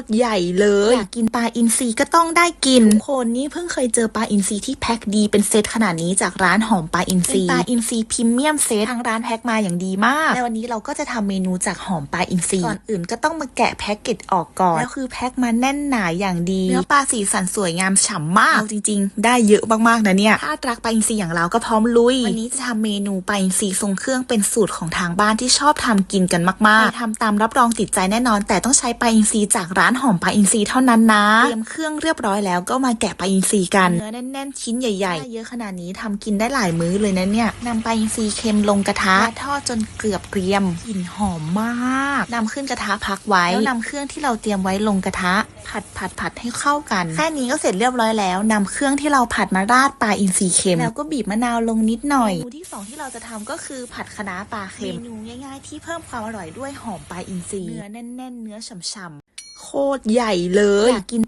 ตรใหญ่เลยอยากกินปลาอินทรีก็ต้องได้กินทุกคนนี่เพิ่งเคยเจอปลาอินทรีที่แพ็คดีเป็นเซตขนาดนี้จากร้านหอมปลาอินทรีเป็นปลาอินทรีพรีเมียมเซตทางร้านแพ็คมาอย่างดีมากในวันนี้เราก็จะทำเมนูจากหอมปลาอินทรีก่อนอื่นก็ต้องมาแกะแพ็กเกจออกก่อนแล้วคือแพ็คมาแน่นหนาอย่างดีเนื้อปลาสีสันสวยงามฉ่ำมากเอาจริง ๆ ได้เยอะมากๆนะเนี่ยถ้ารักปลาอินทรีอย่างเราก็พร้อมลุยวันนี้จะทำเมนูปลาอินทรีทรงเครื่องเป็นสูตรของทางบ้านที่ชอบทำกินกันมากๆทำตามรับรองติดใจแน่นอน แต่ต้องใช้ปลาอินทรีจากร้านหอมปลาอินทรีเท่านั้นนะเตรียมเครื่องเรียบร้อยแล้วก็มาแกะปลาอินทรีกันเนื้อแน่นๆชิ้นใหญ่ๆเยอะขนาดนี้ทำกินได้หลายมื้อเลยนะเนี่ยนำปลาอินทรีเค็มลงกระทะทอดจนเกือบเกรียมกลิ่นหอมมากนำขึ้นกระทะพักไว้แล้วนำเครื่องที่เราเตรียมไว้ลงกระทะ ผัดผัดผัดให้เข้ากัน แค่นี้ก็เสร็จเรียบร้อยแล้วนำเครื่องที่เราผัดมาราดปลาอินทรีเค็มแล้วก็บีบมะนาวลงนิดหน่อยเมนูที่สองที่เราจะทำก็คือผัดคะน้าปลาเค็มเมนูง่ายๆที่เพิ่มความอร่อยด้วยหอมปลาอินทรีเนื้อแน่นๆเนื้อฉ่ำๆโคตรใหญ่เลยอยากกิน